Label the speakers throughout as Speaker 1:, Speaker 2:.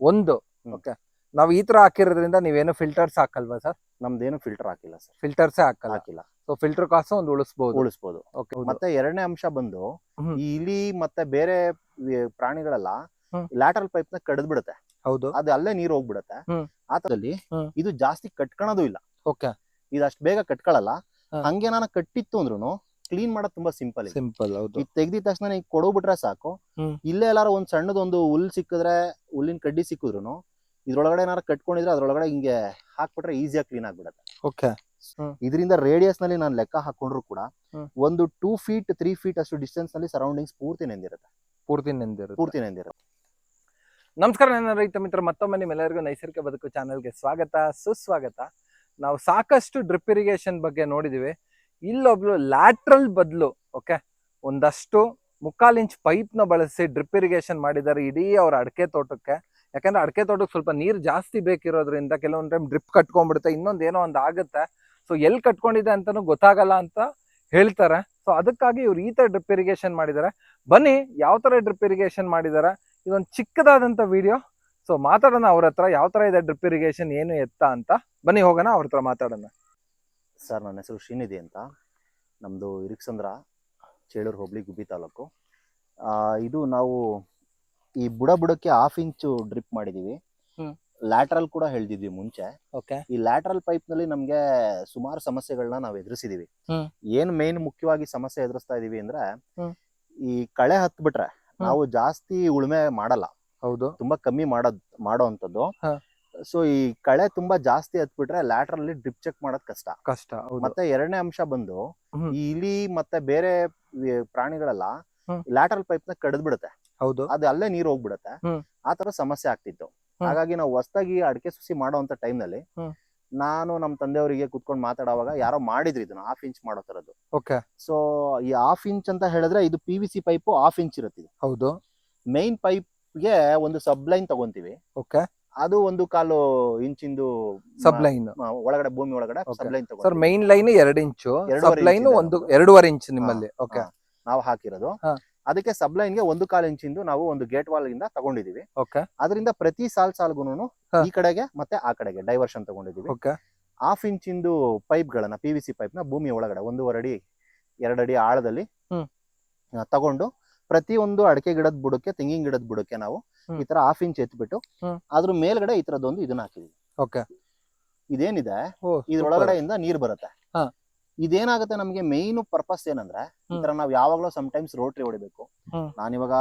Speaker 1: ಒಂದು. ಓಕೆ ನಾವು ಈ ತರ ಹಾಕಿರೋದ್ರಿಂದ ನೀವೇನು ಫಿಲ್ಟರ್ಸ್ ಹಾಕಲ್ವಾ ಸರ್
Speaker 2: ನಮ್ದೇನು ಫಿಲ್ಟರ್ ಹಾಕಿಲ್ಲ ಸರ್
Speaker 1: ಫಿಲ್ಟರ್ಸೇ ಹಾಕಲ್ಲ.
Speaker 2: ಹಾಕಿಲ್ಲ.
Speaker 1: ಸೊ ಫಿಲ್ಟರ್ ಕಾಸು ಒಂದು ಉಳಿಸ್ಬೋದು.
Speaker 2: ಉಳಿಸ್ಬೋದು.
Speaker 1: ಓಕೆ
Speaker 2: ಮತ್ತೆ ಎರಡನೇ ಅಂಶ ಬಂದು ಈ ಇಲಿ ಮತ್ತೆ ಬೇರೆ ಪ್ರಾಣಿಗಳೆಲ್ಲ. ಲ್ಯಾಟ್ರಲ್ ಪೈಪ್ನ ಕಡ್ದ್ ಬಿಡುತ್ತೆ
Speaker 1: ಹೌದು.
Speaker 2: ಅದು ಅಲ್ಲೇ ನೀರು ಹೋಗ್ಬಿಡುತ್ತೆ.
Speaker 1: ಹ್ಮ್.
Speaker 2: ಆ ತರದಲ್ಲಿ
Speaker 1: ಹ್ಮ್.
Speaker 2: ಇದು ಜಾಸ್ತಿ ಕಟ್ಕೊಳೋದು ಇಲ್ಲ.
Speaker 1: ಓಕೆ
Speaker 2: ಇದು ಅಷ್ಟು ಬೇಗ ಕಟ್ಕೊಳಲ್ಲ.
Speaker 1: ಹಾ.
Speaker 2: ಹಂಗೆ ನಾನು ಕಟ್ಟಿತ್ತು ಅಂದ್ರೂ ಕ್ಲೀನ್ ಮಾಡೋದು ತುಂಬಾ ಸಿಂಪಲ್
Speaker 1: ಸಿಂಪಲ್ ಹೌದು.
Speaker 2: ತೆಗ್ದಿದ ತಕ್ಷಣ ಈಗ ಕೊಡೋಗ್ಬಿಟ್ರೆ ಸಾಕು. ಇಲ್ಲೇ ಎಲ್ಲಾರು ಒಂದ್ ಸಣ್ಣದೊಂದು ಹುಲ್ ಸಿಕ್ಕಿದ್ರೆ ಹುಲ್ಲಿನ ಕಡ್ಡಿ ಸಿಕ್ಕಿದ್ರು ಇದ್ರೊಳಗಡೆ ಏನಾರ ಕಟ್ಕೊಂಡಿದ್ರೆ ಅದ್ರೊಳಗಡೆ ಹಿಂಗೆ ಹಾಕ್ಬಿಟ್ರೆ ಈಸಿಯಾಗಿ ಕ್ಲೀನ್ ಆಗ್ಬಿಡತ್ತೆ.
Speaker 1: ಓಕೆ
Speaker 2: ಇದರಿಂದ ರೇಡಿಯಸ್ನಲ್ಲಿ ನಾನು ಲೆಕ್ಕ ಹಾಕೊಂಡ್ರು ಕೂಡ ಒಂದು ಟೂ ಫೀಟ್ ತ್ರೀ ಫೀಟ್ ಅಷ್ಟು ಡಿಸ್ಟೆನ್ಸ್ನಲ್ಲಿ ಸರೌಂಡಿಂಗ್ಸ್ ಪೂರ್ತಿ ನೆಂದಿರುತ್ತೆ.
Speaker 1: ಪೂರ್ತಿ ನೆಂದಿರುತ್ತೆ.
Speaker 2: ಪೂರ್ತಿ ನೆಂದಿರುತ್ತೆ.
Speaker 1: ನಮಸ್ಕಾರ ನನ್ನ ರೈತ ಮಿತ್ರ ಮತ್ತೊಮ್ಮೆ ನಿಮ್ಮೆಲ್ಲರಿಗೂ ನೈಸರ್ಗಿಕ ಬದುಕು ಚಾನೆಲ್ಗೆ ಸ್ವಾಗತ ಸುಸ್ವಾಗತ. ನಾವು ಸಾಕಷ್ಟು ಡ್ರಿಪ್ ಇರಿಗೇಷನ್ ಬಗ್ಗೆ ನೋಡಿದೀವಿ. ಇಲ್ಲೊಬ್ಳು ಲ್ಯಾಟ್ರಲ್ ಬದಲು ಓಕೆ ಒಂದಷ್ಟು ಮುಕ್ಕಾಲು ಇಂಚ್ ಪೈಪ್ನ ಬಳಸಿ ಡ್ರಿಪ್ ಇರಿಗೇಷನ್ ಮಾಡಿದ್ದಾರೆ ಇಡೀ ಅವ್ರ ಅಡಕೆ ತೋಟಕ್ಕೆ. ಯಾಕಂದ್ರೆ ಅಡಕೆ ತೋಟಕ್ಕೆ ಸ್ವಲ್ಪ ನೀರು ಜಾಸ್ತಿ ಬೇಕಿರೋದ್ರಿಂದ ಕೆಲವೊಂದು ಟೈಮ್ ಡ್ರಿಪ್ ಕಟ್ಕೊಂಡ್ಬಿಡುತ್ತೆ, ಇನ್ನೊಂದು ಏನೋ ಒಂದು ಆಗುತ್ತೆ. ಸೊ ಎಲ್ಲಿ ಕಟ್ಕೊಂಡಿದೆ ಅಂತಲೂ ಗೊತ್ತಾಗಲ್ಲ ಅಂತ ಹೇಳ್ತಾರೆ. ಸೊ ಅದಕ್ಕಾಗಿ ಇವ್ರು ಈ ಥರ ಡ್ರಿಪ್ ಇರಿಗೇಷನ್ ಮಾಡಿದ್ದಾರೆ. ಬನ್ನಿ, ಯಾವ ಥರ ಡ್ರಿಪ್ ಇರಿಗೇಷನ್ ಮಾಡಿದ್ದಾರೆ? ಇದೊಂದು ಚಿಕ್ಕದಾದಂಥ ವಿಡಿಯೋ ಸೊ ಮಾತಾಡೋಣ ಅವ್ರ ಹತ್ರ, ಯಾವ ಥರ ಇದೆ ಡ್ರಿಪ್ ಇರಿಗೇಷನ್ ಏನು ಎತ್ತ ಅಂತ. ಬನ್ನಿ, ಹೋಗೋಣ, ಅವ್ರ ಹತ್ರ ಮಾತಾಡೋಣ.
Speaker 2: ಸರ್ ನನ್ನ ಹೆಸರು ಶ್ರೀನಿಧಿ ಅಂತ. ನಮ್ಮದು ಇರಿಕ್ಸಂದ್ರ ಚೇಳೂರು ಹೋಬಳಿ ಗುಬ್ಬಿ ತಾಲೂಕು. ಆ, ಇದು ನಾವು ಈ ಬುಡ ಬುಡಕ್ಕೆ ಹಾಫ್ ಇಂಚು ಡ್ರಿಪ್ ಮಾಡಿದೀವಿ. ಲ್ಯಾಟ್ರಲ್ ಕೂಡ ಹೇಳ್ದಿದ್ವಿ ಮುಂಚೆ. ಈ ಲ್ಯಾಟ್ರಲ್ ಪೈಪ್ನಲ್ಲಿ ನಮ್ಗೆ ಸುಮಾರು ಸಮಸ್ಯೆಗಳನ್ನ ನಾವು ಎದುರಿಸಿದೀವಿ. ಏನ್ ಮೇನ್ ಮುಖ್ಯವಾಗಿ ಸಮಸ್ಯೆ ಎದುರಿಸ್ತಾ ಇದೀವಿ ಅಂದ್ರೆ. ಈ ಕಳೆ ಹತ್ಬಿಟ್ರೆ ನಾವು ಜಾಸ್ತಿ ಉಳುಮೆ ಮಾಡಲ್ಲ.
Speaker 1: ಹೌದು.
Speaker 2: ತುಂಬಾ ಕಮ್ಮಿ ಮಾಡೋದ್ ಮಾಡೋ ಅಂಥದ್ದು.
Speaker 1: ಹಾ.
Speaker 2: ಸೊ ಈ ಕಳೆ ತುಂಬಾ ಜಾಸ್ತಿ ಹತ್ಬಿಟ್ರೆ ಲ್ಯಾಟ್ರಲ್ ಅಲ್ಲಿ ಡ್ರಿಪ್ ಚೆಕ್ ಮಾಡೋದ್ ಕಷ್ಟ.
Speaker 1: ಕಷ್ಟ ಹೌದು.
Speaker 2: ಮತ್ತೆ ಎರಡನೇ ಅಂಶ ಬಂದು
Speaker 1: ಹ್ಮ್.
Speaker 2: ಈ ಇಲಿ ಮತ್ತೆ ಬೇರೆ ವಿ- ಪ್ರಾಣಿಗಳೆಲ್ಲ
Speaker 1: ಹ್ಮ್.
Speaker 2: ಲ್ಯಾಟ್ರಲ್ ಪೈಪ್ನ ಕಡ್ದ್ ಬಿಡುತ್ತೆ
Speaker 1: ಹೌದು.
Speaker 2: ಅದು ಅಲ್ಲೇ ನೀರ್ ಹೋಗ್ಬಿಡುತ್ತೆ.
Speaker 1: ಹ್ಮ್.
Speaker 2: ಆ ತರ ಸಮಸ್ಯೆ ಆಗ್ತಿತ್ತು.
Speaker 1: ಹ್ಮ್.
Speaker 2: ಹಾಗಾಗಿ ನಾವು ಹೊಸದಾಗಿ ಅಡಿಕೆ ಸುಸಿ ಮಾಡುವಂತ ಟೈಮ್ನಲ್ಲಿ
Speaker 1: ಹ್ಮ್.
Speaker 2: ನಾನು ನಮ್ಮ ತಂದೆಯವರಿಗೆ ಕುತ್ಕೊಂಡು ಮಾತಾಡುವಾಗ ಯಾರೋ ಮಾಡಿದ್ರಿ ಇದನ್ನ ಹಾಫ್ ಇಂಚ್ ಮಾಡೋ ತರದ್ದು
Speaker 1: ಓಕೆ.
Speaker 2: ಸೊ ಈ ಹಾಫ್ ಇಂಚ್ ಅಂತ ಹೇಳಿದ್ರೆ ಇದು P V C pipe half inch ಇರುತ್ತೆ
Speaker 1: ಹೌದು.
Speaker 2: ಮೈನ್ಗೆ ಒಂದು ಸಬ್ ಲೈನ್ ತಗೊಂತೀವಿ.
Speaker 1: ಓಕೆ.
Speaker 2: ಅದು ಒಂದು ಕಾಲು ಇಂಚಿಂದು
Speaker 1: ಸಬ್ ಲೈನ್
Speaker 2: ಮ- ಒಳಗಡೆ ಭೂಮಿ ಒಳಗಡೆ
Speaker 1: ಸಬ್
Speaker 2: ಲೈನ್
Speaker 1: ಸರ್
Speaker 2: ತಗೊಂಡು
Speaker 1: ಮೈನ್ ಲೈನ್ ಎರಡು ಇಂಚು.
Speaker 2: ಎರಡೂವರೆ
Speaker 1: ಸಬ್ ಲೈನ್
Speaker 2: ಇಂಚ್ ಇದೆ
Speaker 1: ಒಂದು ಎರಡೂವರೆ ಇಂಚ್ ನಿಮ್ಮಲ್ಲಿ. ಓಕೆ.
Speaker 2: ನಾವು ಹಾಕಿರೋದು. ಅದಕ್ಕೆ ಅದಕ್ಕೆ ಸಬ್ಲೈನ್ಗೆ ಒಂದು ಕಾಲು ಇಂಚಿಂದು ನಾವು ಒಂದು ಗೇಟ್ ವಾಲ್ ಇಂದ ತಗೊಂಡಿದೀವಿ
Speaker 1: ಓಕೆ
Speaker 2: ಅದರಿಂದ ಪ್ರತಿ ಸಾಲ್ ಸಾಲ್ಗುನು
Speaker 1: ಹಾ.
Speaker 2: ಈ ಕಡೆಗೆ ಮತ್ತೆ ಆ ಕಡೆಗೆ ಡೈವರ್ಷನ್ ತಗೊಂಡಿದೀವಿ
Speaker 1: ಓಕೆ
Speaker 2: ಹಾಫ್ ಇಂಚಿಂದು ಪೈಪ್ ಗಳನ್ನ ಪಿ ವಿ ಸಿ ಪೈಪ್ನ ಭೂಮಿ ಒಳಗಡೆ ಒಂದೂವರೆ ಅಡಿ ಎರಡು ಅಡಿ ಆಳದಲ್ಲಿ
Speaker 1: ಹ್ಮ್.
Speaker 2: ಆ, ತಗೊಂಡು ಪ್ರತಿಯೊಂದು ಅಡಕೆ ಗಿಡದ ಬುಡಕ್ಕೆ ತೆಂಗಿನ ಗಿಡದ ಬುಡಕ್ಕೆ ನಾವು ಈ ತರ ಹಾಫ್ ಇಂಚ್ ಎತ್ಬಿಟ್ಟು. ಅದ್ರ ಮೇಲ್ಗಡೆ ಈ ತರದೊಂದು ಇದನ್ನ ಹಾಕಿದೀವಿ.
Speaker 1: ಓಕೆ.
Speaker 2: ಇದೇನಿದೆ?
Speaker 1: ಇದ್ರೊಳಗಡೆ
Speaker 2: ಇದ್ರೊಳಗಡೆಯಿಂದ ನೀರ್ ಬರುತ್ತೆ. ಇದೇನಾಗುತ್ತೆ ನಮ್ಗೆ ಮೇನ್ ಪರ್ಪಸ್ ಏನಂದ್ರೆ ಈ ತರ ನಾವ್ ಯಾವಾಗ್ಲೂ ಸಮ್ ಟೈಮ್ಸ್ ರೋಟ್ರಿ ಹೊಡಿಬೇಕು
Speaker 1: ನಾನು
Speaker 2: ನಾನಿವಾಗ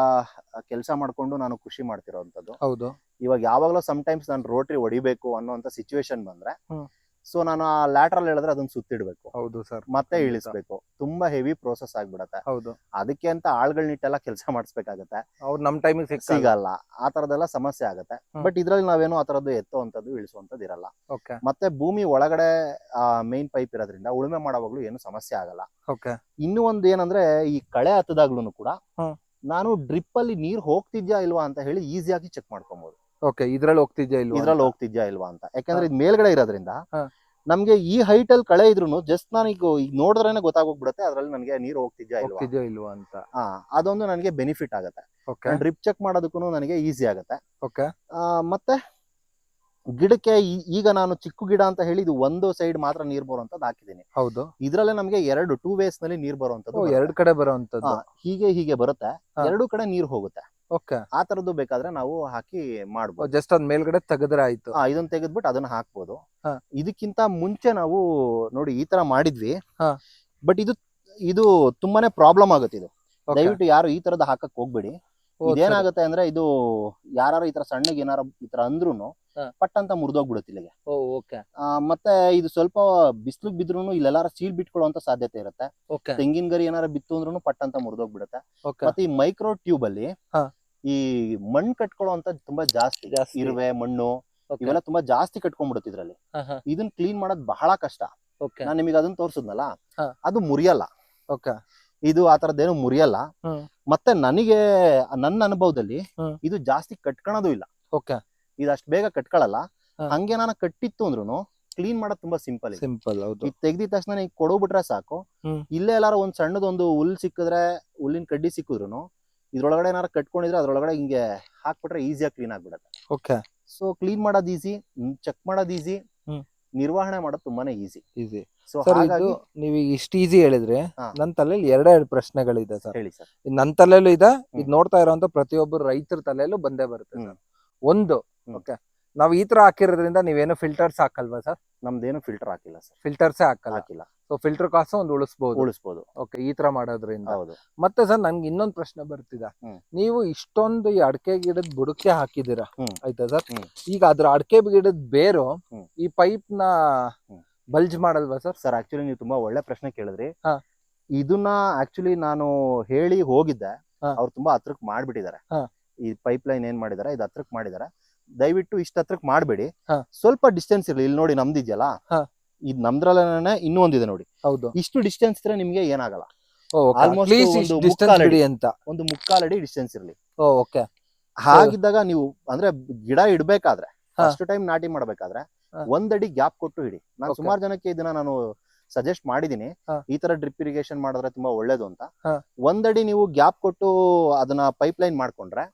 Speaker 2: ಕೆಲಸ ಮಾಡ್ಕೊಂಡು ನಾನು ಖುಷಿ ಮಾಡ್ತಿರೋಂಥದ್ದು.
Speaker 1: ಹೌದು.
Speaker 2: ಇವಾಗ ಯಾವಾಗ್ಲೂ ಸಮ್ ಟೈಮ್ಸ್ ನಾನು ರೋಟ್ರಿ ಹೊಡಿಬೇಕು ಅನ್ನೋಂತ ಸಿಚುವೇಶನ್ ಬಂದ್ರೆ. ಸೊ ನಾನು ಆ ಲ್ಯಾಟ್ರಲ್ ಹೇಳಿದ್ರೆ ಅದನ್ನ ಸುತ್ತಿಡ್ಬೇಕು.
Speaker 1: ಹೌದು ಸರ್
Speaker 2: ಮತ್ತೆ. ಇಳಿಸ್ಬೇಕು. ತುಂಬಾ ಹೆವಿ ಪ್ರೋಸೆಸ್ ಆಗ್ಬಿಡತ್ತೆ.
Speaker 1: ಹೌದು.
Speaker 2: ಅದಕ್ಕೆ ಅಂತ ಆಳ್ಗಳನ್ನಿಟ್ಟೆಲ್ಲ ಕೆಲಸ ಮಾಡಿಸ್ಬೇಕಾಗತ್ತೆ.
Speaker 1: ಅವ್ರು ನಮ್ ಟೈಮಿಗೆ ಫಿಕ್ಸ್
Speaker 2: ಸಿಗಲ್ಲ. ಆ ತರದೆಲ್ಲ ಸಮಸ್ಯೆ ಆಗತ್ತೆ. ಬಟ್ ಇದ್ರಲ್ಲಿ ನಾವೇನು ಆ ತರದ್ದು ಎತ್ತುವಂಥದ್ದು ಇಳಿಸುವಂತದ್ದು ಇರಲ್ಲ.
Speaker 1: ಓಕೆ
Speaker 2: ಮತ್ತೆ ಭೂಮಿ ಒಳಗಡೆ ಮೇನ್ ಪೈಪ್ ಇರೋದ್ರಿಂದ ಉಳುಮೆ ಮಾಡುವಾಗ್ಲೂ ಏನು ಸಮಸ್ಯೆ ಆಗಲ್ಲ.
Speaker 1: ಓಕೆ
Speaker 2: ಇನ್ನು ಒಂದು ಏನಂದ್ರೆ ಈ ಕಳೆ ಹತ್ತದಾಗ್ಲೂ ಕೂಡ ನಾನು ಡ್ರಿಪ್ ಅಲ್ಲಿ ನೀರ್ ಹೋಗ್ತಿದ್ಯಾ ಇಲ್ವಾ ಅಂತ ಹೇಳಿ ಈಸಿಯಾಗಿ ಚೆಕ್ ಮಾಡ್ಕೊಬಹುದು
Speaker 1: ಓಕೆ ಇದ್ರಲ್ಲಿ ಹೋಗ್ತಿದ್ಯಾ ಇಲ್ವಾ
Speaker 2: ಇದ್ರಲ್ಲಿ ಹೋಗ್ತಿದ್ಯಾ ಇಲ್ವಾ ಅಂತ? ಯಾಕಂದ್ರೆ ಇದು ಮೇಲ್ಗಡೆ ಇರೋದ್ರಿಂದ. ನಮ್ಗೆ ಈ ಹೈಟ್ ಅಲ್ಲಿ ಕಳೆ ಇದ್ರು ಜಸ್ಟ್ ನಾನು ಈಗ ಈಗ ನೋಡಿದ್ರೇನೆ ಗೊತ್ತಾಗೋಗ್ಬಿಡುತ್ತೆ ಅದ್ರಲ್ಲಿ ನನಗೆ ನೀರು ಹೋಗ್ತಿದ್ಯಾ ಇಲ್ವಾ?
Speaker 1: ಹೋಗ್ತಿದ್ಯಾ ಇಲ್ವಾ ಅಂತ?
Speaker 2: ಹಾ ಅದೊಂದು ನನಗೆ ಬೆನಿಫಿಟ್ ಆಗುತ್ತೆ.
Speaker 1: ಓಕೆ.
Speaker 2: ಡ್ರಿಪ್ ಚೆಕ್ ಮಾಡೋದಕ್ಕೂ ನನಗೆ ಈಸಿ ಆಗುತ್ತೆ.
Speaker 1: ಓಕೆ.
Speaker 2: ಆ, ಮತ್ತೆ ಗಿಡಕ್ಕೆ ಈ- ಈಗ ನಾನು ಚಿಕ್ಕ ಗಿಡ ಅಂತ ಹೇಳಿ ಇದು ಒಂದು ಸೈಡ್ ಮಾತ್ರ ನೀರ್ ಬರುವಂತದ್ದು ಹಾಕಿದ್ದೀನಿ.
Speaker 1: ಹೌದು.
Speaker 2: ಇದ್ರಲ್ಲೇ ನಮ್ಗೆ ಎರಡು ಟೂ ವೇಸ್ನಲ್ಲಿ ನೀರ್
Speaker 1: ಓ
Speaker 2: ಬರುವಂತದ್ದು
Speaker 1: ಎರಡು ಕಡೆ ಬರುವಂತದ್ದು.
Speaker 2: ಹಾ, ಹೀಗೆ ಹೀಗೆ ಬರುತ್ತೆ.
Speaker 1: ಹಾ.
Speaker 2: ಎರಡು ಕಡೆ ನೀರ್ ಹೋಗುತ್ತೆ.
Speaker 1: ಓಕೆ
Speaker 2: ಆ ತರದ್ದು ಬೇಕಾದ್ರೆ ನಾವು ಹಾಕಿ ಮಾಡ್ಬೋದು
Speaker 1: ಜಸ್ಟ್ ಅದ್ ಮೇಲ್ಗಡೆ ತೆಗೆದ್ರೆ ಆಯ್ತು
Speaker 2: ಆ ಇದನ್ನ ತೆಗೆದ್ಬಿಟ್ಟು ಅದನ್ನ ಹಾಕ್ಬೋದು
Speaker 1: ಹಾ.
Speaker 2: ಇದಕ್ಕಿಂತ ಮುಂಚೆ ನಾವು ನೋಡಿ ಈ ತರ ಮಾಡಿದ್ವಿ
Speaker 1: ಹಾ.
Speaker 2: ಬಟ್ ಇದು ಇದು ತುಂಬಾನೇ ಪ್ರಾಬ್ಲಮ್ ಆಗುತ್ತೆ ಇದು
Speaker 1: Okay.
Speaker 2: ದಯವಿಟ್ಟು ಯಾರು ಈ ತರದ್ ಹಾಕಕ್ ಹೋಗ್ಬೇಡಿ. ಇದೇನಾಗುತ್ತೆ ಅಂದ್ರೆ ಇದು ಯಾರು ಈ ತರ ಸಣ್ಣಗೆ ಏನಾರ ಈ ತರ ಅಂದ್ರುನು
Speaker 1: ಹಾ.
Speaker 2: ಪಟ್ ಅಂತ ಮುರಿದೋಗ್ಬಿಡುತ್ತೆ ಇಲ್ಲಿಗೆ. ಮತ್ತೆ ಇದು ಸ್ವಲ್ಪ ಬಿಸಿಲು ಬಿದ್ರು ಇಲ್ಲೆಲ್ಲಾರ ಸೀಲ್ ಬಿಟ್ಕೊಳ್ಳುವಂತ ಸಾಧ್ಯತೆ ಇರುತ್ತೆ. ತೆಂಗಿನ ಗರಿ ಏನಾರ ಬಿತ್ತು ಅಂದ್ರೂ ಪಟ್ ಅಂತ ಮುರಿದೋಗ್ಬಿಡುತ್ತೆ ಮತ್ತೆ ಈ ಮೈಕ್ರೋ ಟ್ಯೂಬ್ ಅಲ್ಲಿ. ಈ ಮಣ್ಣು ಕಟ್ಕೊಳ್ಳುವಂತ ತುಂಬಾ ಜಾಸ್ತಿ
Speaker 1: ಜಾಸ್ತಿ.
Speaker 2: ಇರುವೆ ಮಣ್ಣು ಇವೆಲ್ಲ ತುಂಬಾ ಜಾಸ್ತಿ ಕಟ್ಕೊಂಡ್ಬಿಡುತ್ತೆ ಇದ್ರಲ್ಲಿ. ಇದನ್ನ ಕ್ಲೀನ್ ಮಾಡೋದ್ ಬಹಳ ಕಷ್ಟ. ನಾನ್ ನಿಮಗೆ ಅದನ್ನ ತೋರ್ಸುದ್ನಲ್ಲ. ಅದು ಮುರಿಯಲ್ಲ.
Speaker 1: ಓಕೆ.
Speaker 2: ಇದು ಆ ತರದ್ದೇನು ಮುರಿಯಲ್ಲ. ಮತ್ತೆ ನನಗೆ ನನ್ನ ಅನುಭವದಲ್ಲಿ
Speaker 1: ಹ್ಮ್.
Speaker 2: ಇದು ಜಾಸ್ತಿ ಕಟ್ಕೊಳೋದು ಇಲ್ಲ.
Speaker 1: ಓಕೆ.
Speaker 2: ಇದು ಅಷ್ಟ್ ಬೇಗ ಕಟ್ಕೊಳಲ್ಲ.
Speaker 1: ಹಾ.
Speaker 2: ಹಂಗೆ ನಾನು ಕಟ್ಟಿತ್ತು ಅಂದ್ರೂ ಕ್ಲೀನ್ ಮಾಡೋದು ತುಂಬಾ ಸಿಂಪಲ್ ಇದೆ.
Speaker 1: ಸಿಂಪಲ್ ಹೌದು.
Speaker 2: ಈಗ ತೆಗ್ದಿದ ತಕ್ಷಣ ಈಗ ಕೊಡೋಗ್ಬಿಟ್ರೆ ಸಾಕು.
Speaker 1: ಹ್ಮ್.
Speaker 2: ಇಲ್ಲೇ ಎಲ್ಲಾರು ಒಂದ್ ಸಣ್ಣದೊಂದು ಹುಲ್ ಸಿಕ್ಕಿದ್ರೆ ಹುಲ್ಲಿನ ಕಡ್ಡಿ ಸಿಕ್ಕಿದ್ರು ಇದ್ರೊಳಗಡೆ ಏನಾರು ಕಟ್ಕೊಂಡಿದ್ರೆ ಅದ್ರೊಳಗಡೆ ಹಿಂಗೆ ಹಾಕ್ಬಿಟ್ರೆ ಈಸಿಯಾಗಿ ಕ್ಲೀನ್ ಆಗ್ಬಿಡತ್ತೆ.
Speaker 1: ಓಕೆ.
Speaker 2: ಸೊ ಕ್ಲೀನ್ ಮಾಡೋದು ಈಸಿ ಚೆಕ್ ಮಾಡೋದು ಈಸಿ
Speaker 1: ಹ್ಮ್.
Speaker 2: ನಿರ್ವಹಣೆ ಮಾಡೋದು ತುಂಬಾನೇ ಈಸಿ
Speaker 1: ಈಸಿ
Speaker 2: ಸೊ
Speaker 1: ಸರ್ ಇದು ನೀವು ಇಷ್ಟು ಈಸಿ ಹೇಳಿದ್ರೆ
Speaker 2: ಹಾ.
Speaker 1: ನನ್ನ ತಲೆಯಲ್ಲಿ ಎರಡೆರಡು ಎರಡು ಪ್ರಶ್ನೆಗಳಿದೆ ಸರ್
Speaker 2: ಹೇಳಿ ಸರ್
Speaker 1: ನನ್ನ ತಲೆಯಲ್ಲೂ ಇದೆ ಇದ್ ನೋಡ್ತಾ ಇರೋಂತ ಪ್ರತಿಯೊಬ್ಬರು ರೈತರ ತಲೆಯಲ್ಲೂ ಬಂದೇ ಬರುತ್ತೆ
Speaker 2: ಹ್ಮ್.
Speaker 1: ಸರ್ ಒಂದು
Speaker 2: ಹ್ಮ್.
Speaker 1: ಓಕೆ ನಾವು ಈ ತರ ಹಾಕಿರೋದ್ರಿಂದ ನೀವೇನು ಫಿಲ್ಟರ್ಸ್ ಹಾಕಲ್ವಾ ಸರ್
Speaker 2: ನಮ್ದೇನು ಫಿಲ್ಟರ್ ಹಾಕಿಲ್ಲ ಸರ್
Speaker 1: ಫಿಲ್ಟರ್ಸ್ ಹಾಕಲ್ಲ
Speaker 2: ಹಾಕಿಲ್ಲ
Speaker 1: ಸೊ ಫಿಲ್ಟರ್ ಕಾಸು ಒಂದು ಉಳಿಸಬಹುದು
Speaker 2: ಉಳಿಸಬಹುದು
Speaker 1: ಓಕೆ ಈ ತರ ಮಾಡೋದ್ರಿಂದ
Speaker 2: ಹೌದು
Speaker 1: ಮತ್ತೆ ಸರ್ ನನ್ಗೆ ಇನ್ನೊಂದು ಪ್ರಶ್ನೆ ಬರ್ತಿದೆ
Speaker 2: ಹ್ಮ್.
Speaker 1: ನೀವು ಇಷ್ಟೊಂದು ಈ ಅಡಕೆ ಗಿಡದ ಬುಡಕ್ಕೆ ಹಾಕಿದ್ದೀರಾ
Speaker 2: ಹ್ಮ್.
Speaker 1: ಆಯ್ತಾ ಸರ್
Speaker 2: ಹ್ಮ್.
Speaker 1: ಈಗ ಅದ್ರ ಅಡಕೆ ಗಿಡದ ಬೇರು
Speaker 2: ಹ್ಮ್.
Speaker 1: ಈ ಪೈಪ್ನ
Speaker 2: ಹ್ಮ್.
Speaker 1: ಬಲ್ಜ್ ಮಾಡಲ್ವಾ ಸರ್
Speaker 2: ಸರ್ ಆಕ್ಚುಲಿ ನೀವು ತುಂಬಾ ಒಳ್ಳೆ ಪ್ರಶ್ನೆ ಕೇಳಿದ್ರಿ
Speaker 1: ಹಾ.
Speaker 2: ಇದನ್ನ ಆಕ್ಚುಲಿ ನಾನು ಹೇಳಿ ಹೋಗಿದ್ದೆ
Speaker 1: ಹಾ.
Speaker 2: ಅವ್ರು ತುಂಬಾ ಹತ್ರಕ್ ಮಾಡ್ಬಿಟ್ಟಿದ್ದಾರೆ
Speaker 1: ಹಾ.
Speaker 2: ಈ ಪೈಪ್ ಲೈನ್ ಏನ್ ಮಾಡಿದಾರೆ ಇದು ಹತ್ರಕ್ ಮಾಡಿದಾರೆ ದಯವಿಟ್ಟು ಇಷ್ಟ ಹತ್ರಕ್ ಮಾಡ್ಬೇಡಿ
Speaker 1: ಹಾ.
Speaker 2: ಸ್ವಲ್ಪ ಡಿಸ್ಟೆನ್ಸ್ ಇರ್ಲಿ ಇಲ್ಲಿ ನೋಡಿ ನಮ್ದಿದ್ಯಲ್ಲ
Speaker 1: ಹಾ.
Speaker 2: ಇದು ನಮ್ದ್ರಲ್ಲೇ ಇನ್ನೂ ಒಂದಿದೆ ನೋಡಿ
Speaker 1: ಹೌದು
Speaker 2: ಇಷ್ಟು ಡಿಸ್ಟೆನ್ಸ್ ಇದ್ರೆ ನಿಮ್ಗೆ ಏನಾಗಲ್ಲ
Speaker 1: Almost
Speaker 2: Almost ಒಂದು
Speaker 1: ಡಿಸ್ಟೆನ್ಸ್
Speaker 2: ಮುಕ್ಕಾಲ್ ಅಡಿ.
Speaker 1: ಬಿಡಿ ಅಂತ
Speaker 2: ಒಂದು ಮುಕ್ಕಾಲಡಿ ಡಿಸ್ಟೆನ್ಸ್ ಇರ್ಲಿ
Speaker 1: ಓಕೆ
Speaker 2: ಹಾಗಿದ್ದಾಗ ನೀವು ಅಂದ್ರೆ ಗಿಡ ಇಡ್ಬೇಕಾದ್ರೆ
Speaker 1: ಹಾ.
Speaker 2: ಫಸ್ಟ್ ಟೈಮ್ ನಾಟಿ ಮಾಡ್ಬೇಕಾದ್ರೆ. ಒಂದಡಿ ಗ್ಯಾಪ್ ಕೊಟ್ಟು ಹಿಡಿ ನಾನು. ಸುಮಾರು ಜನಕ್ಕೆ ಇದನ್ನ ನಾನು ಸಜೆಸ್ಟ್ ಮಾಡಿದೀನಿ. ಈ ತರ ಡ್ರಿಪ್ ಇರಿಗೇಷನ್ ಮಾಡಿದ್ರೆ ತುಂಬಾ ಒಳ್ಳೇದು ಅಂತ. ಒಂದಡಿ ನೀವು ಗ್ಯಾಪ್ ಕೊಟ್ಟು ಅದನ್ನ ಪೈಪ್ ಲೈನ್ ಮಾಡ್ಕೊಂಡ್ರೆ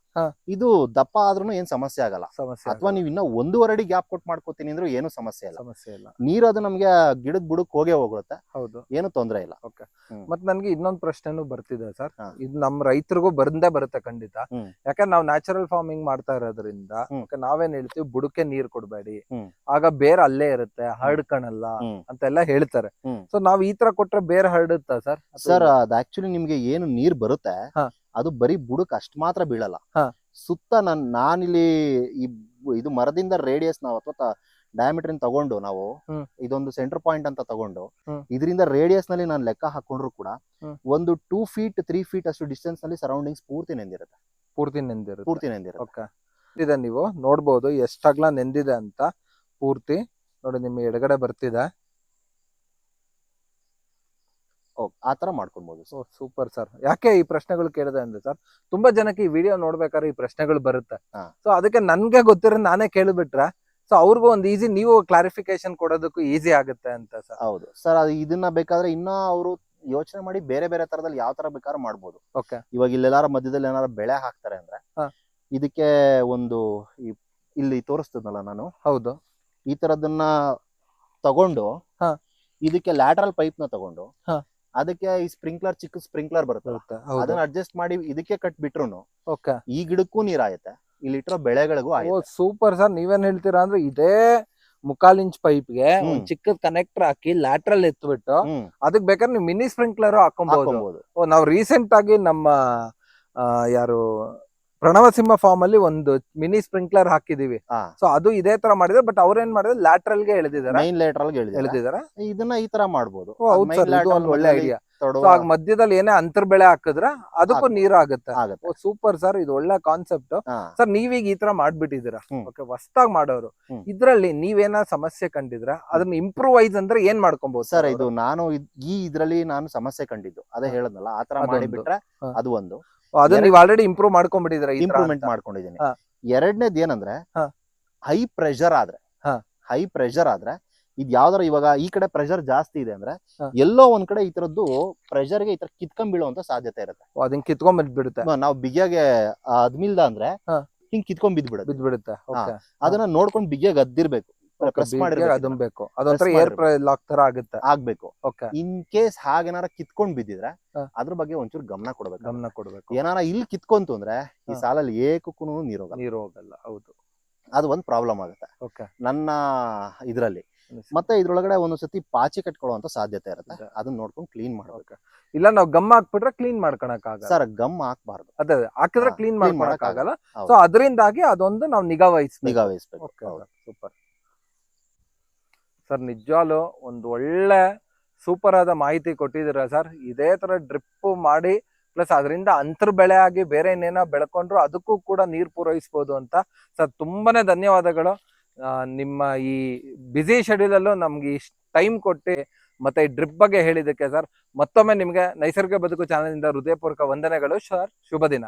Speaker 2: ಇದು ದಪ್ಪ ಆದ್ರೂ ಏನ್ ಸಮಸ್ಯೆ ಆಗಲ್ಲ. ಅಥವಾ ನೀವು ಇನ್ನ ಒಂದೂವರೆ ಅಡಿ ಗ್ಯಾಪ್ ಕೊಟ್ಟು ಮಾಡ್ಕೋತೀನಿ ಅಂದ್ರೂ ಏನು ಸಮಸ್ಯೆ ಇಲ್ಲ.
Speaker 1: ಸಮಸ್ಯೆ ಇಲ್ಲ.
Speaker 2: ನೀರು ಅದು ನಮ್ಗೆ ಗಿಡದ ಬುಡಕ್ ಹೋಗೇ ಹೋಗುತ್ತೆ
Speaker 1: ಹೌದು.
Speaker 2: ಏನು ತೊಂದರೆ ಇಲ್ಲ.
Speaker 1: ಓಕೆ ಮತ್ತೆ ನನ್ಗೆ ಇನ್ನೊಂದ್ ಪ್ರಶ್ನೆನೂ ಬರ್ತಿದೆ ಸರ್. ಇದು ನಮ್ ರೈತರಿಗೂ ಬಂದೇ ಬರುತ್ತೆ ಖಂಡಿತ. ಯಾಕಂದ್ರೆ ನಾವು ನ್ಯಾಚುರಲ್ ಫಾರ್ಮಿಂಗ್ ಮಾಡ್ತಾ ಇರೋದ್ರಿಂದ ನಾವೇನ್ ಹೇಳ್ತೀವಿ ಬುಡಕ್ಕೆ ನೀರ್ ಕೊಡ್ಬೇಡಿ. ಆಗ ಬೇರೆ ಅಲ್ಲೇ ಇರುತ್ತೆ ಹರಡ್ಕಣಲ್ಲ. ಅಂತೆಲ್ಲ ಹೇಳ್ತಾರೆ. ಸೊ ನಾವ್ ಈ ತರ ಕೊಟ್ರೆ ಬೇರೆ ಹರಡುತ್ತಾ ಸರ್
Speaker 2: ಸರ್ ಅದ್ ಆಕ್ಚುಲಿ ನಿಮ್ಗೆ ಏನು ನೀರ್ ಬರುತ್ತೆ
Speaker 1: ಹಾ.
Speaker 2: ಅದು ಬರೀ ಬುಡಕ್ ಅಷ್ಟ್ ಮಾತ್ರ ಬೀಳಲ್ಲ
Speaker 1: ಹಾ.
Speaker 2: ಸುತ್ತ ನನ್ ನಾನಿಲ್ಲಿ ಈ ಬು- ಇದು ಮರದಿಂದ ರೇಡಿಯಸ್ ನಾವು ಅಥವಾ ಡಯಾಮೀಟರ್ ತಗೊಂಡು ನಾವು
Speaker 1: ಹ್ಮ್.
Speaker 2: ಇದೊಂದು ಸೆಂಟರ್ ಪಾಯಿಂಟ್ ಅಂತ ತಗೊಂಡು
Speaker 1: ಹ್ಮ್.
Speaker 2: ಇದರಿಂದ ರೇಡಿಯಸ್ನಲ್ಲಿ ನಾನು ಲೆಕ್ಕ ಹಾಕೊಂಡ್ರು ಕೂಡ
Speaker 1: ಹ್ಮ್.
Speaker 2: ಒಂದು ಟೂ ಫೀಟ್ ತ್ರೀ ಫೀಟ್ ಅಷ್ಟು ಡಿಸ್ಟೆನ್ಸ್ನಲ್ಲಿ ಸರೌಂಡಿಂಗ್ಸ್ ಪೂರ್ತಿ ನೆಂದಿರುತ್ತೆ
Speaker 1: ಪೂರ್ತಿ ನೆಂದಿರುತ್ತೆ
Speaker 2: ಪೂರ್ತಿ ನೆಂದಿರುತ್ತೆ
Speaker 1: ಓಕೆ ಇದೆ ನೀವು ನೋಡ್ಬೋದು ಎಷ್ಟಾಗ್ಲ ನೆಂದಿದೆ ಅಂತ ಪೂರ್ತಿ ನೋಡಿ ನಿಮ್ಗೆ ಎಡಗಡೆ ಬರ್ತಿದೆ
Speaker 2: ಆ ತರ ಮಾಡ್ಕೊಳ್ಬೋದು.
Speaker 1: So super sir. ಯಾಕೆ ಈ ಪ್ರಶ್ನೆಗಳು ಕೇಳಿದೆ ಅಂದ್ರೆ ಸರ್ ತುಂಬಾ ಜನಕ್ಕೆ ಈ ವಿಡಿಯೋ ನೋಡ್ಬೇಕಾದ್ರೆ ಈ ಪ್ರಶ್ನೆಗಳು ಬರುತ್ತೆ.
Speaker 2: ಹಾ.
Speaker 1: ಸೊ ಅದಕ್ಕೆ ನನ್ಗೆ ಗೊತ್ತಿರೋ ನಾನೇ ಕೇಳಿಬಿಟ್ರೆ ಸೊ ಅವ್ರಿಗೂ ಒಂದು ಈಸಿ ನೀವು ಕ್ಲಾರಿಫಿಕೇಶನ್ ಕೊಡೋದಕ್ಕೂ ಈಸಿ ಆಗುತ್ತೆ ಅಂತ ಸರ್.
Speaker 2: ಹೌದು. ಸರ್ ಅದು ಇದನ್ನ ಬೇಕಾದ್ರೆ ಇನ್ನ ಅವರು ಯೋಚನೆ ಮಾಡಿ ಬೇರೆ ಬೇರೆ ತರದಲ್ಲಿ ಯಾವ ತರ ಬೇಕಾದ್ರೂ ಮಾಡ್ಬೋದು.
Speaker 1: ಓಕೆ
Speaker 2: ಇವಾಗ ಇಲ್ಲೆಲ್ಲಾರ ಮಧ್ಯದಲ್ಲಿ ಏನಾರ ಬೆಳೆ ಹಾಕ್ತಾರೆ ಅಂದ್ರೆ
Speaker 1: ಹಾ.
Speaker 2: ಇದಕ್ಕೆ ಒಂದು ಈ- ಇಲ್ಲಿ ತೋರಿಸ್ತದಲ್ಲ ನಾನು.
Speaker 1: ಹೌದು.
Speaker 2: ಈ ತರದನ್ನ ತಗೊಂಡು
Speaker 1: ಹಾ.
Speaker 2: ಇದಕ್ಕೆ ಲ್ಯಾಟ್ರಲ್ ಪೈಪ್ನ ತಗೊಂಡು
Speaker 1: ಹಾ.
Speaker 2: ಅದಕ್ಕೆ ಈ ಸ್ಪ್ರಿಂಕ್ಲರ್ ಚಿಕ್ಕ ಸ್ಪ್ರಿಂಕ್ಲರ್ ಬರುತ್ತೆ. ಅದನ್ನ ಅಡ್ಜಸ್ಟ್ ಮಾಡಿ ಇದಕ್ಕೆ ಕಟ್ಬಿಟ್ರು
Speaker 1: ಓಕೆ.
Speaker 2: ಈ ಗಿಡಕ್ಕೂ ನೀರಾಯತ್ತೆ. ಇಲ್ಲಿಟ್ಟಿರೋ ಬೆಳೆಗಳಿಗೂ
Speaker 1: ಸೂಪರ್ ಸರ್. ನೀವೇನ್ ಹೇಳ್ತೀರಾ ಅಂದ್ರೆ ಇದೇ ಮುಕ್ಕಾಲ್ ಇಂಚ್ ಪೈಪ್ಗೆ ಚಿಕ್ಕದ್ ಕನೆಕ್ಟರ್ ಹಾಕಿ ಲ್ಯಾಟ್ರಲ್ ಎತ್ಬಿಟ್ಟು
Speaker 2: ಅದಕ್
Speaker 1: ಅದಕ್ಕೆ ಬೇಕಾದ್ರೆ ನೀವು ಮಿನಿ ಸ್ಪ್ರಿಂಕ್ಲರ್ ಓ ನಾವು ರೀಸೆಂಟ್ ಆಗಿ ನಮ್ಮ ಯಾರು ಪ್ರಣವ ಸಿಂಹ ಫಾರ್ಮ್ ಅಲ್ಲಿ ಒಂದು ಮಿನಿ ಸ್ಪ್ರಿಂಕ್ಲರ್ ಹಾಕಿದೀವಿ.
Speaker 2: ಹಾ.
Speaker 1: ಸೊ ಅದು ಇದೇ ತರ ಮಾಡಿದ್ರೆ ಬಟ್ ಅವ್ರ ಏನ್ ಮಾಡಿದ್ರೆ ಲ್ಯಾಟ್ರಲ್ಗೆ ಎಳೆದಿದ್ದಾರೆ
Speaker 2: ಮೈನ್ ಲೇಟರ್ ಹೇಳಿದ್ರೆ
Speaker 1: ಎಳೆದಿದ್ದಾರೆ
Speaker 2: ಇದನ್ನ ಈ ತರ ಮಾಡ್ಬೋದು.
Speaker 1: ಓ ಹೌದು ಸರ್ ಇದು ಒಂದು ಒಳ್ಳೆ ಐಡಿಯಾ ಸೊ ಆಗ ಮಧ್ಯದಲ್ಲಿ ಏನೇ ಅಂತರ್ ಬೆಳೆ ಹಾಕಿದ್ರೆ ಅದಕ್ಕೂ
Speaker 2: ಹಾಕು.
Speaker 1: ನೀರು ಆಗುತ್ತೆ. ಸೂಪರ್ ಸರ್ ಇದು ಒಳ್ಳೆ ಕಾನ್ಸೆಪ್ಟ್
Speaker 2: ಹಾ.
Speaker 1: ಸರ್ ನೀವೀಗ ಈ ತರ ಮಾಡ್ಬಿಟ್ಟಿದ್ದೀರಾ?
Speaker 2: ಹ್ಮ್.
Speaker 1: ಓಕೆ ಹೊಸ್ದಾಗ್ ಮಾಡೋರು.
Speaker 2: ಹ್ಮ್.
Speaker 1: ಇದ್ರಲ್ಲಿ ನೀವೇನ ಸಮಸ್ಯೆ ಕಂಡಿದ್ರ ಅದನ್ನ ಇಂಪ್ರೂವೈಸ್ ಅಂದ್ರೆ ಏನ್ ಮಾಡ್ಕೊಬಹುದು
Speaker 2: ಸರ್ ಇದು ನಾನು ಇದ್- ಈ ಇದ್ರಲ್ಲಿ ನಾನು ಸಮಸ್ಯೆ ಕಂಡಿದ್ದು. ಅದೇ. ಹೇಳದ್ನಲ್ಲ ಆ ತರ
Speaker 1: ಅದೊಂದು.
Speaker 2: ಮಾಡಿಬಿಟ್ರೆ
Speaker 1: ಹಾ.
Speaker 2: ಅದು ಒಂದು.
Speaker 1: ಅದನ್ನ ನೀವು ಆಲ್ರೆಡಿ ಇಂಪ್ರೂವ್ ಮಾಡ್ಕೊಂಡ್ಬಿಟ್ಟಿದ್ರೆ
Speaker 2: ಇಂಪ್ರೂವ್ಮೆಂಟ್ ಮಾಡ್ಕೊಂಡಿದ್ದೀನಿ ಎರಡನೇದು ಏನಂದ್ರೆ
Speaker 1: ಹೈ.
Speaker 2: ಪ್ರೆಷರ್ ಆದ್ರೆ
Speaker 1: ಹೈ.
Speaker 2: ಪ್ರೆಷರ್ ಆದ್ರೆ ಇದ್ ಯಾವ್ದಾರ ಇವಾಗ ಈ ಕಡೆ ಪ್ರೆಷರ್ ಜಾಸ್ತಿ ಇದೆ ಅಂದ್ರೆ. ಎಲ್ಲೋ ಒಂದ್ ಕಡೆ ಈ ತರದ್ದು ಪ್ರೆಷರ್ಗೆ ಈ ತರ ಕಿತ್ಕೊಂಡ್ ಬೀಳುವಂತ ಸಾಧ್ಯತೆ ಇರುತ್ತೆ.
Speaker 1: ಅದನ್ನ ಕಿತ್ಕೊಂಡ್ ಬಿಡುತ್ತೆ
Speaker 2: ನಾವು ಬಿಗಿಯಾಗೆ ಅದ್ಮಿಲ್ದ ಅಂದ್ರೆ. ಹಿಂಗ್ ಕಿತ್ಕೊಂಡ್ ಬಿದ್ಬಿಡುತ್ತೆ.
Speaker 1: ಬಿದ್ಬಿಡುತ್ತೆ
Speaker 2: ಅದನ್ನ ನೋಡ್ಕೊಂಡ್ ಬಿಗಿಯಾಗಿ ಅದ್ದಿರ್ಬೇಕು. ಪ್ರೆಸ್ ಮಾಡಿರ್ಬೇಕು
Speaker 1: ಅದನ್ ಬೇಕು. ಅದೊಂಥರ ಏರ್ ಲಾಕ್ ತರ ಆಗುತ್ತೆ.
Speaker 2: ಆಗ್ಬೇಕು.
Speaker 1: ಓಕೆ
Speaker 2: ಇನ್ ಕೇಸ್ ಹಾಗೇನಾರ ಕಿತ್ಕೊಂಡ್ ಬಿದ್ದಿದ್ರೆ. ಅದ್ರ ಬಗ್ಗೆ ಒಂಚೂರು ಗಮನ ಕೊಡ್ಬೇಕು
Speaker 1: ಗಮನ ಕೊಡ್ಬೇಕು.
Speaker 2: ಏನಾರ ಇಲ್ಲಿ ಕಿತ್ಕೊಂತು ಅಂದ್ರೆ ಈ ಸಾಲಲ್ಲಿ ಏಕಕ್ಕೂ ನೀರೋಗಲ್ಲ.
Speaker 1: ನೀರು ಹೋಗಲ್ಲ ಹೌದು.
Speaker 2: ಅದು ಒಂದ್ ಪ್ರಾಬ್ಲಮ್ ಆಗುತ್ತೆ.
Speaker 1: ಓಕೆ
Speaker 2: ನನ್ನ ಇದ್ರಲ್ಲಿ. ಮತ್ತೆ ಇದ್ರೊಳಗಡೆ ಒಂದೊಂದ್ಸತಿ ಪಾಚಿ ಕಟ್ಕೊಳ್ಳುವಂತ ಸಾಧ್ಯತೆ ಇರುತ್ತೆ. ಅದನ್ನ ನೋಡ್ಕೊಂಡು ಕ್ಲೀನ್ ಮಾಡ್ಬೇಕು.
Speaker 1: ಇಲ್ಲ ನಾವು ಗಮ್ ಹಾಕ್ಬಿಟ್ರೆ ಕ್ಲೀನ್ ಮಾಡ್ಕೊಳಕ್
Speaker 2: ಸರ್ ಗಮ್ ಹಾಕ್ಬಾರ್ದು.
Speaker 1: ಅದೇ ಹಾಕಿದ್ರೆ ಕ್ಲೀನ್ ಮಾಡ್ಕೊಳಕ್ ಆಗಲ್ಲ ಸೊ ಅದರಿಂದಾಗಿ ಅದೊಂದು ನಾವು ನಿಗಾ ವಹಿಸ್ಬೇಕು.
Speaker 2: ನಿಗಾ ವಹಿಸ್ಬೇಕು.
Speaker 1: ಸೂಪರ್ ಸರ್, ನಿಜವಾಗ್ಲು ಒಂದು ಒಳ್ಳೆ ಸೂಪರ್ ಆದ ಮಾಹಿತಿ ಕೊಟ್ಟಿದ್ದೀರಾ ಸರ್? ಇದೇ ಥರ ಡ್ರಿಪ್ಪು ಮಾಡಿ ಪ್ಲಸ್ ಅದರಿಂದ ಅಂತರ್ ಬೆಳೆ ಆಗಿ ಬೇರೆ ಇನ್ನೇನೋ ಬೆಳ್ಕೊಂಡ್ರು ಅದಕ್ಕೂ ಕೂಡ ನೀರು ಪೂರೈಸ್ಬೋದು ಅಂತ. ಸರ್ ತುಂಬಾ ಧನ್ಯವಾದಗಳು. ನಿಮ್ಮ ಈ ಬ್ಯುಸಿ ಶೆಡ್ಯೂಲಲ್ಲೂ ನಮ್ಗೆ ಇಷ್ಟು ಟೈಮ್ ಕೊಟ್ಟು ಮತ್ತೆ ಈ ಡ್ರಿಪ್ ಬಗ್ಗೆ ಹೇಳಿದ್ದಕ್ಕೆ ಸರ್. ಮತ್ತೊಮ್ಮೆ ನಿಮಗೆ ನೈಸರ್ಗಿಕ ಬದುಕು ಚಾನಲಿಂದ ಹೃದಯಪೂರ್ವಕ ವಂದನೆಗಳು ಸರ್. ಶುಭ ದಿನ